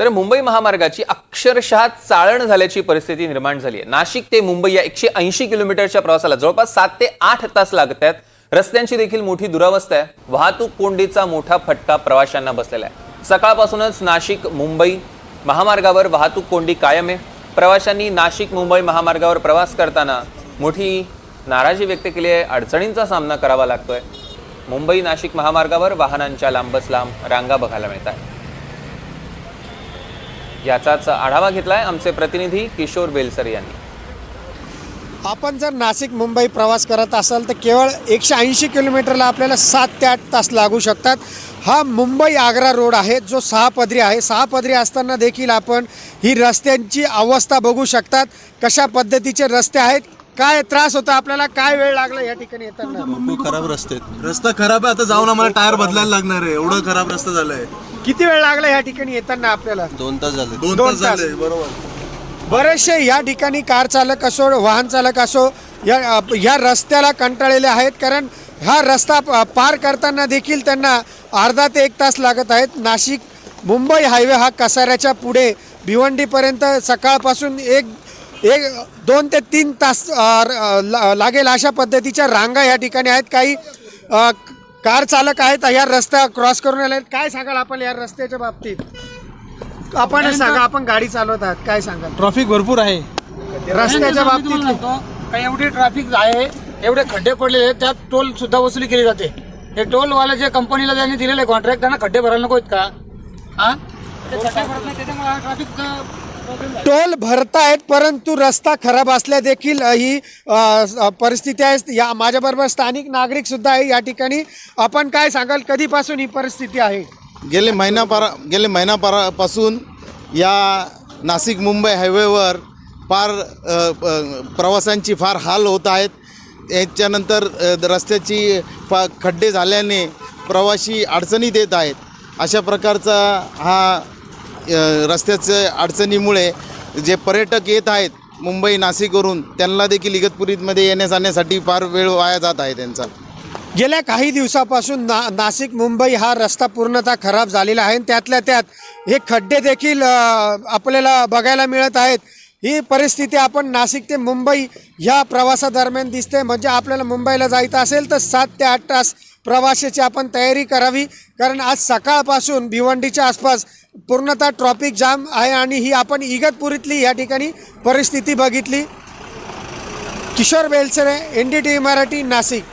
तर मुंबई महामार्गाची अक्षरशः चाळण झाल्याची परिस्थिती निर्माण झाली आहे. नाशिक ते मुंबई या एकशे ऐंशी किलोमीटरच्या प्रवासाला जवळपास सात ते आठ तास लागत आहेत. रस्त्यांची देखील मोठी दुरावस्था आहे. वाहतूक कोंडीचा मोठा फटका प्रवाशांना बसलेला आहे. सकाळपासूनच नाशिक मुंबई महामार्गावर वाहतूक कोंडी कायम आहे. प्रवाशांनी नाशिक मुंबई महामार्गावर प्रवास करताना मोठी नाराजी व्यक्त केली आहे. अडचणींचा सामना करावा लागतोय. मुंबई नाशिक महामार्गावर वाहनांच्या लांबच लांब रांगा बघायला मिळत आहेत याचाच आढावा घेतलाय आमचे प्रतिनिधी किशोर बेलसर यांनी. आपण जर नाशिक मुंबई प्रवास करत असाल तर केवळ एकशे ऐंशी किलोमीटरला आपल्याला सात ते आठ तास लागू शकतात. हा मुंबई आग्रा रोड आहे जो सहा पदरी आहे. सहा पदरी असताना देखील आपण ही रस्त्यांची अवस्था बघू शकतात. कशा पद्धतीचे रस्ते आहेत काय त्रास होता आपल्याला काय वेळ लागला या ठिकाणी येताना? खूप खराब रस्ते आहेत. रस्ता खराब आहे आता जाऊन आम्हाला टायर बदलायला लागणार आहे. एवढं खराब रस्ता झालाय. किती वेळ लागला या ठिकाणी येताना आपल्याला? दोन तास झाले. दोन दोन तास तास. झाले बरोबर. बरेचसे या ठिकाणी कार चालक असो वाहन चालक असो या या रस्त्याला कंटाळलेले आहेत कारण हा रस्ता प- पार करताना देखील त्यांना अर्धा ते एक तास लागत आहेत. नाशिक मुंबई हायवे हा कसाऱ्याच्या पुढे भिवंडीपर्यंत सकाळपासून एक एक दोन ते तीन तास अ, र- ला- लागेल अशा पद्धतीच्या रांगा या ठिकाणी आहेत. काही अ, कार चालक आहेत या रस्ता क्रॉस करून आले. काय सांगाल आपण या रस्त्याच्या बाबतीत? आपण सांगा आपण गाडी चालवत आहात. काय सांगाल? ट्रॉफिक भरपूर आहे. रस्त्याच्या बाबतीत सांगतो, काही एवढी ट्रॅफिक आहे एवढे खड्डे पडलेले आहेत, त्यात टोल सुद्धा वसुली केली जाते. हे टोल वाले जे कंपनीला ज्यांनी दिलेले कॉन्ट्रॅक्ट त्यांना खड्डे भरायला नको आहेत का? हा? ते खड्डे भरत नाही त्याच्यामुळे प्रॉब्लेम टोल भरतायत परंतु रस्ता खराब असल्या देखील ही परिस्थिती आहे. या माझ्याबरोबर स्थानिक नागरिक सुद्धा आहे. या ठिकाणी आपण काय सांगाल? कधीपासून ही परिस्थिती आहे? गेले महिनापारा गेले महिनापारापासून या नाशिक मुंबई हायवेवर फार अ, प्रवाशांची फार हाल होत आहेत. याच्यानंतर अ, रस्त्याची फा खड्डे झाल्याने प्रवासी अडचणीत येत आहेत. अशा प्रकारचा हा अ, रस्त्याच्या अडचणीमुळे जे पर्यटक येत आहेत मुंबई नाशिकवरून त्यांना देखील इगतपुरीमध्ये येण्या जाण्यासाठी फार वेळ वाया जात आहे त्यांचा. गेल्या काही दिवसापासून ना नाशिक मुंबई हा रस्ता पूर्णतः खराब झालेला आहे आणि त्यातल्या त्यात हे खड्डे देखील आपल्याला बघायला मिळत आहेत. ही परिस्थिती आपण नाशिक ते मुंबई ह्या प्रवासादरम्यान दिसते. म्हणजे आपल्याला मुंबईला जायचं असेल तर सात ते आठ तास प्रवासाची आपण तयारी करावी. कारण आज सकाळपासून भिवंडीच्या आसपास पूर्णतः ट्रॉफिक जाम आहे आणि ही आपण इगतपुरीतली या ठिकाणी परिस्थिती बघितली. Kishor Belsare N D T Marathi Nashik.